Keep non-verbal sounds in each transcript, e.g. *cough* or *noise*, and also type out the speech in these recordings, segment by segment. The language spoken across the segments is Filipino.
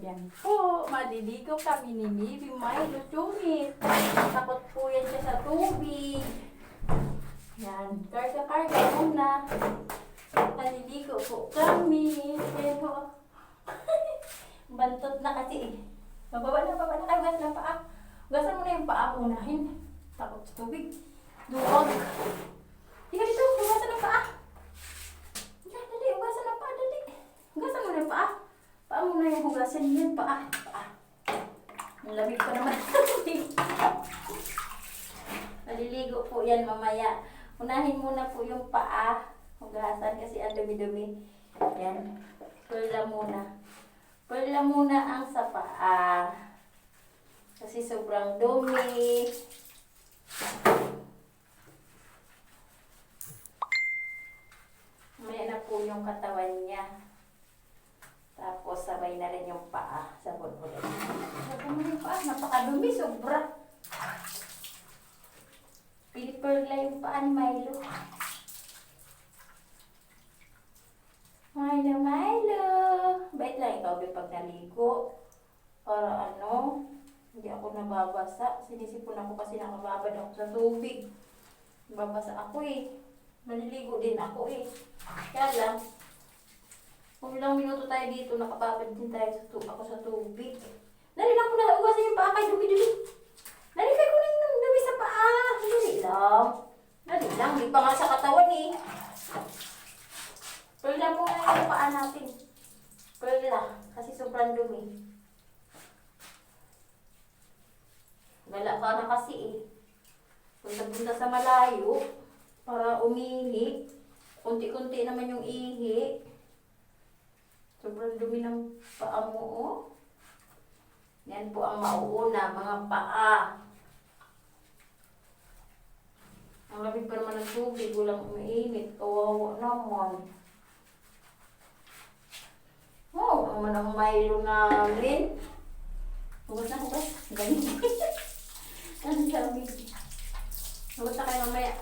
Yan po, maliligo kami ni Bibi Milo Chumit. Takot po yan siya sa tubig. Yan, karga-karga muna. Maliligo po kami. Po. *laughs* Bantot na kasi eh. Bababa na, bababa na kayo. Gas na paa. Gasan mo na yung paa unahin. Takot sa tubig. Duwag. Tika dito, hugasan ng paa. Yan, dali, hugasan ng paa, dali. Hugasan mo na yung paa. Paa mo na yung hugasan yan, paa. Paa. Ang lamig pa naman. Maliligo po yan mamaya. Unahin muna po yung paa. Hugasan kasi ang dumi-dumi. Yan. Perla muna. Perla muna ang sa paa. Kasi sobrang dumi. May na po yung katawan niya. Tapos sabay na rin yung paa. Sabon ulit. Sabon mo yung paa. Napakadumi. Sobra. Piliperla yung paa ni Milo. Milo, Milo. Bait lang ikaw, Bi, pag naligo. Para ano, hindi ako nababasa. Sinisipon ako kasi nakababad ako sa tubig. Babasa ako eh. Maliligo din ako eh. Kaya lang, kung ilang minuto tayo dito, nakababad din tayo sa tu- ako sa tubig. Dali lang ko na ugasan yung paa kay dumi-dumi. Dali kay kunin ng dumi sa paa. Dali lang. Dali lang, di pa nga sa katawan eh. Perla muna yung paa natin. Perla, kasi sobrang dumi. Wala ka na kasi eh. Punta-punta sa malayo para umihi. Kunti-kunti naman yung ihi. Sobrang dumi ng paa mo, oh. Yan po ang mauuna, mga paa. Ang lamig pa naman ng tubig, walang umiinit. Kawawa naman. Oh, ang manang Milo namin. Hugas na hugas. Ganyan. *laughs* Ang lamig. Hugas na kayo mamaya.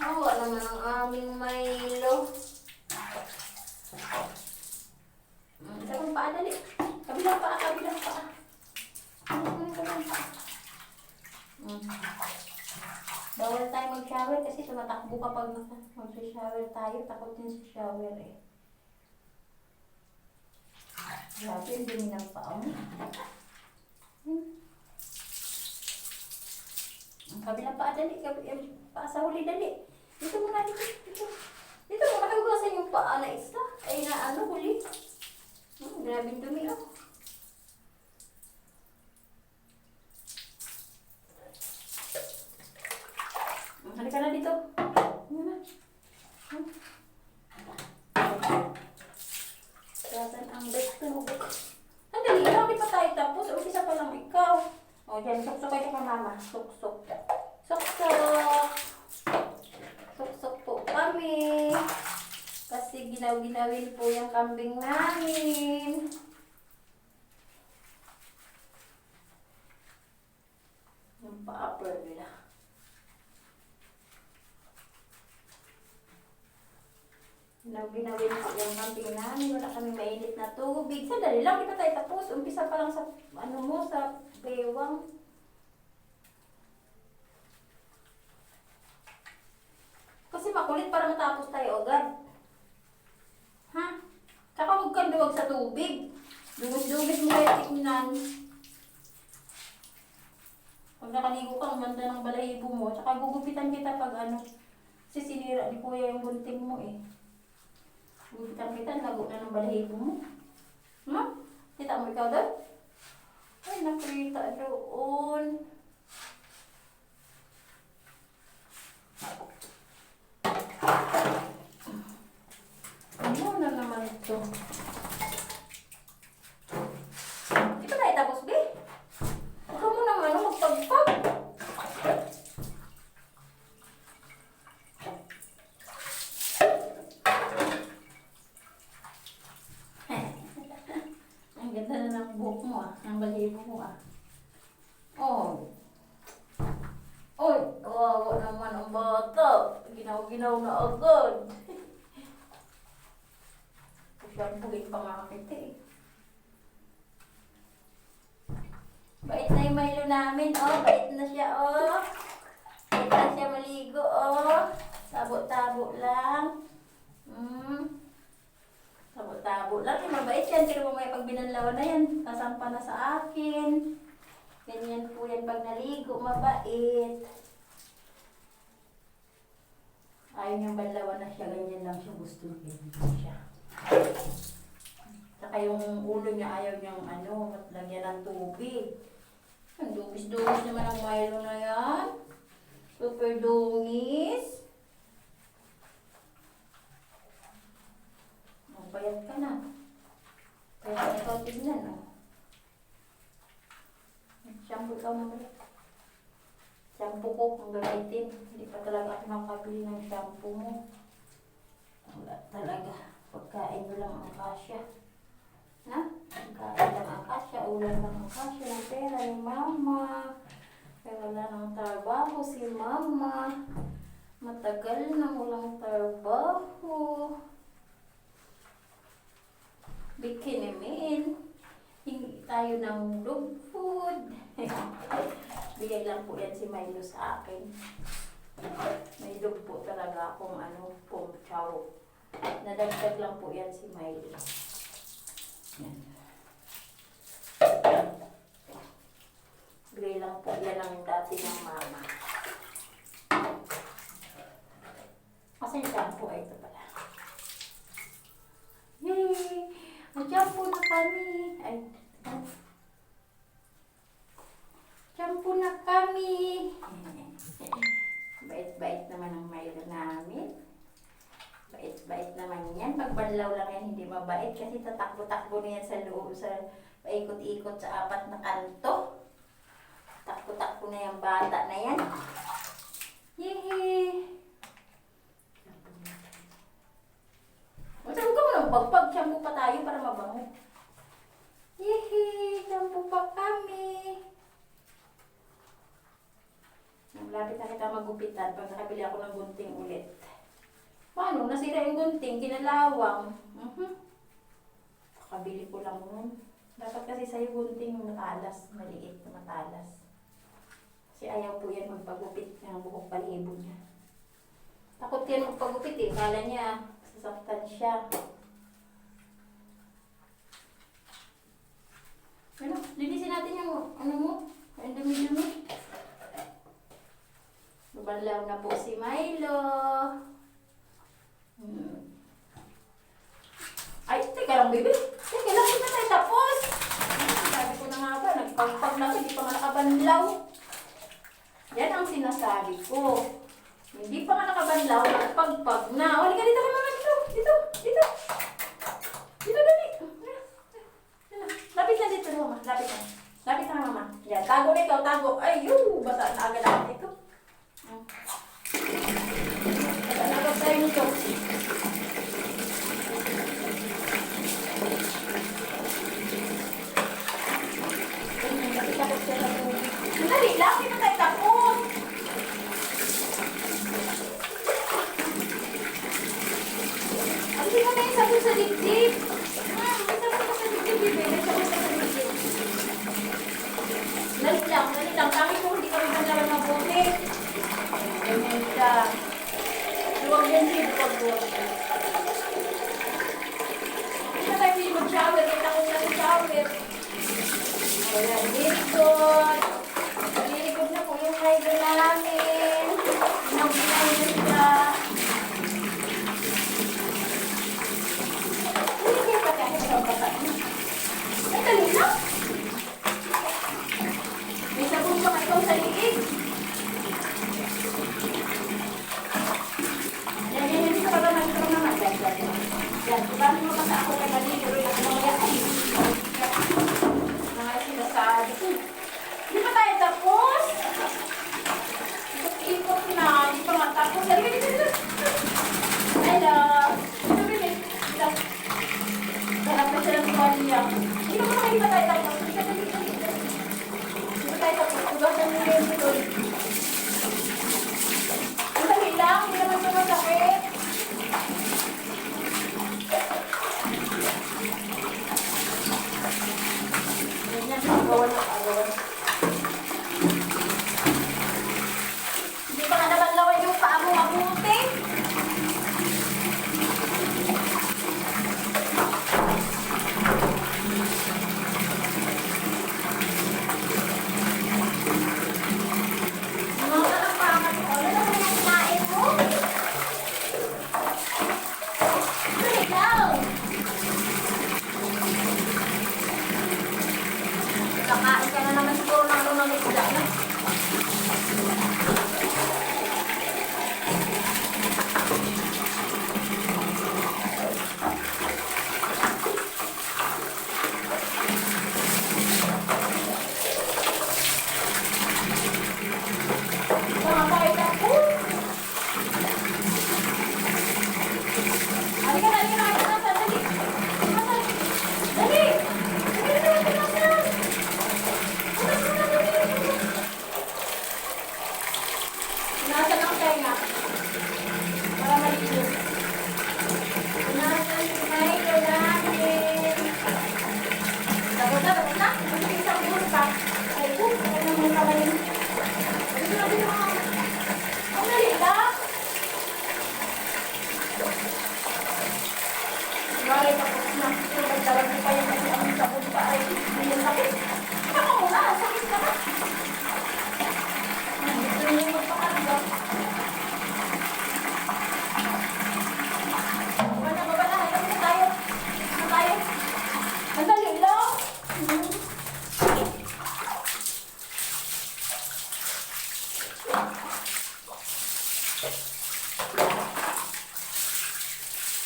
Awa naman ang aming Milo. Mm, Sa kong paa, dali. Kabilang paa, kabilang paa. Ano ko yung kabilang paa? Mm. Bawal tayo mag-shower kasi tumatakbo kapag mag-shower tayo. Takot din sa shower eh. Grabe, yung dumi ng mo. Hmm. Ang kabilang paa, dali. Yung paa sa huli, dali. Dito muna, dito. Dito. Dito mo, nakagugasan yung paa na isa. Ay, na ano, huli. Hmm, grabe dumi, oh. Hmm, Halika na dito. Muna. Hmm. Saan ang best mo? Ang dali lang, di pa tayo tapos. Umpisa pa lang ikaw. O, dyan, suksok kayo kay mama. Suksok. Suksok. Suksok po kami. Kasi ginaw-ginawin po yung kambing namin. Yung pa-upper nila. Ginaw-ginawin po yung kambing namin. Wala kami mainit na tubig. Sandali lang, di pa tayo tapos. Umpisa pa lang sa, ano mo, sa bewang. Kasi makulit para matapos tayo agad. Ha? Tsaka huwag kang duwag sa tubig. Dungis-dungis mo kayo tingnan. Pag nakaligo ka, ang ganda ng balahibo mo. Tsaka gugupitan kita pag ano. Kasi sinira ni kuya yung bunting mo eh. Gugupitan kita, lago na ng balahibo mo. Ha? Kita mo ikaw doon? Ay, nakita doon. Ano na naman ito? Di ba tayo tapos, be? Huwag ka mo naman ano, magpagpag. Ang ganda na ng buhok mo ah, ng balibo mo ah. Oh. Oy, kawawa naman ang bata. Ginaw-ginaw na agad. Shampooin pa nga kita eh. Bait na yung Milo namin, oh. Bait na siya, oh. Bait na siya maligo, oh. Tabo-tabo lang. Hmm. Tabo-tabo lang. Eh, mabait yan. Pero mamaya pag binanlawan na yan, kasampa na sa akin. Ganyan po yan pag naligo. Mabait. Ayaw niyang banlawan na siya. Ganyan lang siya. Gusto niya. Siya. Saka yung ulo niya ayaw niyang ano, lagyan ng tubig. Ang dungis-dungis naman ang Milo na yan. Super dungis. Magbayad ka na. Kaya ikaw tignan, oh. Shampoo ka mamaya. Shampoo ko kung gamitin. Hindi pa talaga ako makabili ng shampoo mo. Wala talaga. Pagkain mo lang ang kasya. Ha? Pagkain lang ang kasya. Ulan lang ang kasya ng pera ni mama. Kaya wala nang trabaho si mama. Matagal na walang trabaho. Bikinimin. Hingi tayo ng dog food. *laughs* Bigay lang po yan si Milo sa akin. May dog po talaga akong ano, pong chow. Nadagdag lang po yan si Milo. Yan. Gray lang po yan ang dati ng mama. Kasi yung shampoo ay ito pala. Yay! Mag-shampoo na kami. Ay, shampoo na kami. Bait-bait naman ang Milo namin. Bait-bait banlaw lang yan, hindi mabait. Kasi tatakbo-takbo na yan sa loob, sa paikot-ikot sa apat na kanto. Takbo-takbo na yung bata na yan. Yehey! Masabi ka mo ng pagpag, shampoo pa tayo para mabango. Yehey! Shampoo pa kami. Malapit na kita magupitan pag nakabili ako ng gunting ulit. Paano? Nasira yung gunting, kinalawang. Mhm. Pakabili ko lang nun. Dapat kasi sa'yo gunting yung matalas, maliit na matalas. Kasi ayaw po yan magpagupit ng buhok balibo niya. Takot yan magpagupit eh. Kala niya, sasaktan siya. Ano? Linisin natin yung ano mo? Yung dumi-dumi. Babalaw na po si Milo. Ay, teka lang, baby. Teka lang, hindi tayo tapos. Hmm, sabi ko na nga ba, nagpagpag na hindi pa nga nakabanlaw. Yan ang sinasabi ko. Hindi pa nga nakabanlaw, nagpagpag na. O, halika dito kay mama, dito, dito, dito. Dito, dali. Lapit na dito, mama. Lapit na. Lapit na, mama. Yan, tago na ikaw, tago. Ay, yun, basa na agad ako dito. Basa na agad tayo nito. Deus. niya. Hindi mo kayo ba tayo tapos? Hindi ba tayo tapos? Diba mga yung ito? Ang dahil lang, hindi naman ito